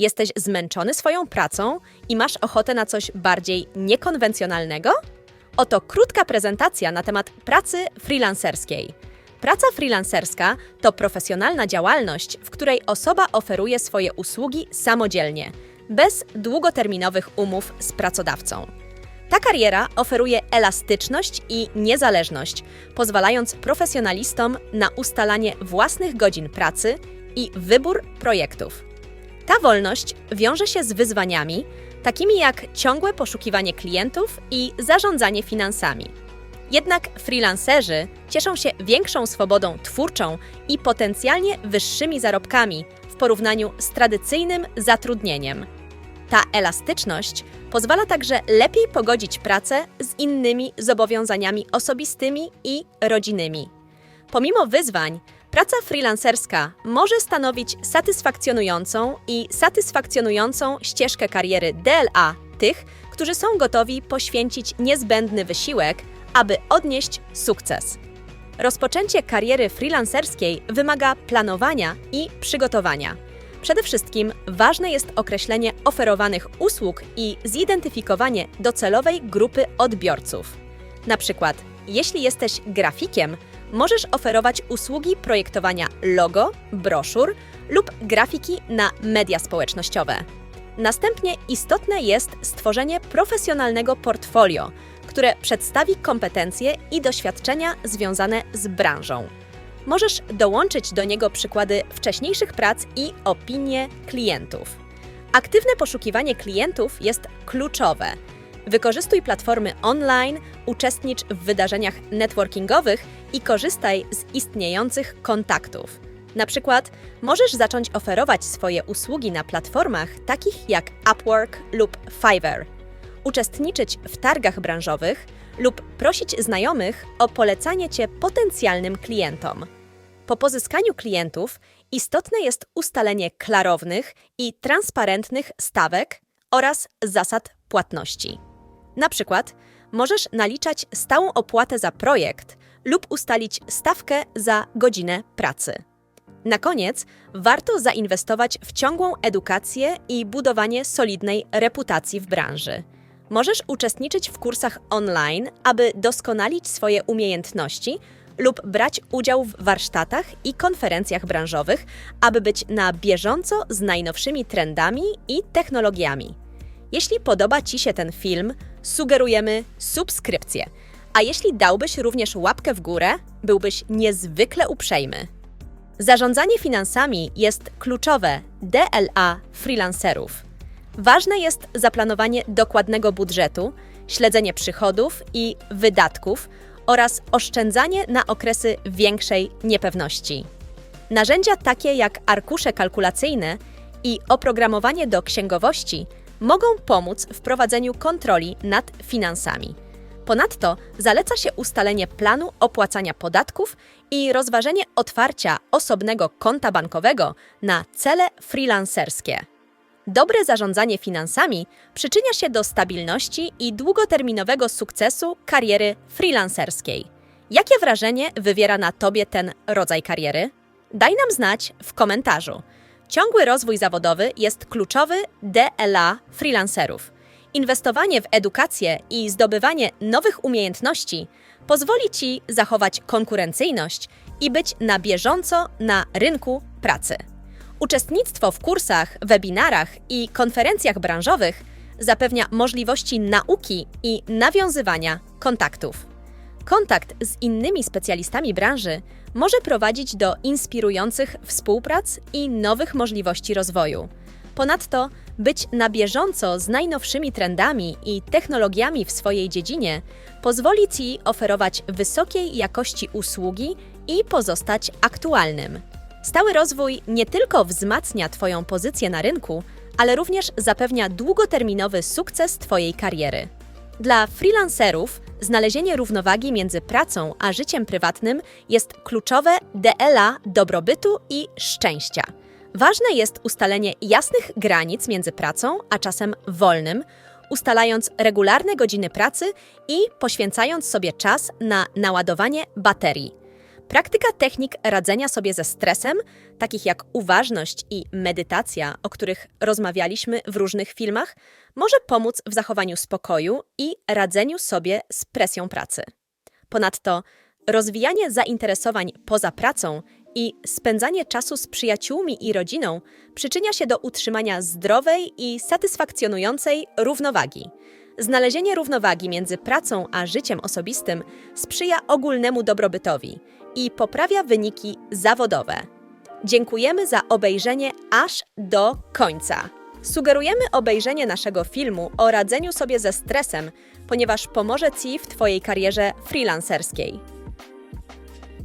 Jesteś zmęczony swoją pracą i masz ochotę na coś bardziej niekonwencjonalnego? Oto krótka prezentacja na temat pracy freelancerskiej. Praca freelancerska to profesjonalna działalność, w której osoba oferuje swoje usługi samodzielnie, bez długoterminowych umów z pracodawcą. Ta kariera oferuje elastyczność i niezależność, pozwalając profesjonalistom na ustalanie własnych godzin pracy i wybór projektów. Ta wolność wiąże się z wyzwaniami, takimi jak ciągłe poszukiwanie klientów i zarządzanie finansami. Jednak freelancerzy cieszą się większą swobodą twórczą i potencjalnie wyższymi zarobkami w porównaniu z tradycyjnym zatrudnieniem. Ta elastyczność pozwala także lepiej pogodzić pracę z innymi zobowiązaniami osobistymi i rodzinnymi. Pomimo wyzwań, praca freelancerska może stanowić satysfakcjonującą i satysfakcjonującą ścieżkę kariery DLA tych, którzy są gotowi poświęcić niezbędny wysiłek, aby odnieść sukces. Rozpoczęcie kariery freelancerskiej wymaga planowania i przygotowania. Przede wszystkim ważne jest określenie oferowanych usług i zidentyfikowanie docelowej grupy odbiorców. Na przykład, jeśli jesteś grafikiem, możesz oferować usługi projektowania logo, broszur lub grafiki na media społecznościowe. Następnie istotne jest stworzenie profesjonalnego portfolio, które przedstawi kompetencje i doświadczenia związane z branżą. Możesz dołączyć do niego przykłady wcześniejszych prac i opinie klientów. Aktywne poszukiwanie klientów jest kluczowe. Wykorzystuj platformy online, uczestnicz w wydarzeniach networkingowych i korzystaj z istniejących kontaktów. Na przykład możesz zacząć oferować swoje usługi na platformach takich jak Upwork lub Fiverr, uczestniczyć w targach branżowych lub prosić znajomych o polecanie Cię potencjalnym klientom. Po pozyskaniu klientów istotne jest ustalenie klarownych i transparentnych stawek oraz zasad płatności. Na przykład możesz naliczać stałą opłatę za projekt lub ustalić stawkę za godzinę pracy. Na koniec warto zainwestować w ciągłą edukację i budowanie solidnej reputacji w branży. Możesz uczestniczyć w kursach online, aby doskonalić swoje umiejętności lub brać udział w warsztatach i konferencjach branżowych, aby być na bieżąco z najnowszymi trendami i technologiami. Jeśli podoba Ci się ten film, sugerujemy subskrypcję. A jeśli dałbyś również łapkę w górę, byłbyś niezwykle uprzejmy. Zarządzanie finansami jest kluczowe DLA freelancerów. Ważne jest zaplanowanie dokładnego budżetu, śledzenie przychodów i wydatków oraz oszczędzanie na okresy większej niepewności. Narzędzia takie jak arkusze kalkulacyjne i oprogramowanie do księgowości mogą pomóc w prowadzeniu kontroli nad finansami. Ponadto zaleca się ustalenie planu opłacania podatków i rozważenie otwarcia osobnego konta bankowego na cele freelancerskie. Dobre zarządzanie finansami przyczynia się do stabilności i długoterminowego sukcesu kariery freelancerskiej. Jakie wrażenie wywiera na Tobie ten rodzaj kariery? Daj nam znać w komentarzu. Ciągły rozwój zawodowy jest kluczowy DLA freelancerów. Inwestowanie w edukację i zdobywanie nowych umiejętności pozwoli Ci zachować konkurencyjność i być na bieżąco na rynku pracy. Uczestnictwo w kursach, webinarach i konferencjach branżowych zapewnia możliwości nauki i nawiązywania kontaktów. Kontakt z innymi specjalistami branży może prowadzić do inspirujących współprac i nowych możliwości rozwoju. Ponadto, być na bieżąco z najnowszymi trendami i technologiami w swojej dziedzinie pozwoli Ci oferować wysokiej jakości usługi i pozostać aktualnym. Stały rozwój nie tylko wzmacnia Twoją pozycję na rynku, ale również zapewnia długoterminowy sukces Twojej kariery. Dla freelancerów znalezienie równowagi między pracą a życiem prywatnym jest kluczowe DLA dobrobytu i szczęścia. Ważne jest ustalenie jasnych granic między pracą a czasem wolnym, ustalając regularne godziny pracy i poświęcając sobie czas na naładowanie baterii. Praktyka technik radzenia sobie ze stresem, takich jak uważność i medytacja, o których rozmawialiśmy w różnych filmach, może pomóc w zachowaniu spokoju i radzeniu sobie z presją pracy. Ponadto rozwijanie zainteresowań poza pracą i spędzanie czasu z przyjaciółmi i rodziną przyczynia się do utrzymania zdrowej i satysfakcjonującej równowagi. Znalezienie równowagi między pracą a życiem osobistym sprzyja ogólnemu dobrobytowi i poprawia wyniki zawodowe. Dziękujemy za obejrzenie aż do końca. Sugerujemy obejrzenie naszego filmu o radzeniu sobie ze stresem, ponieważ pomoże Ci w Twojej karierze freelancerskiej.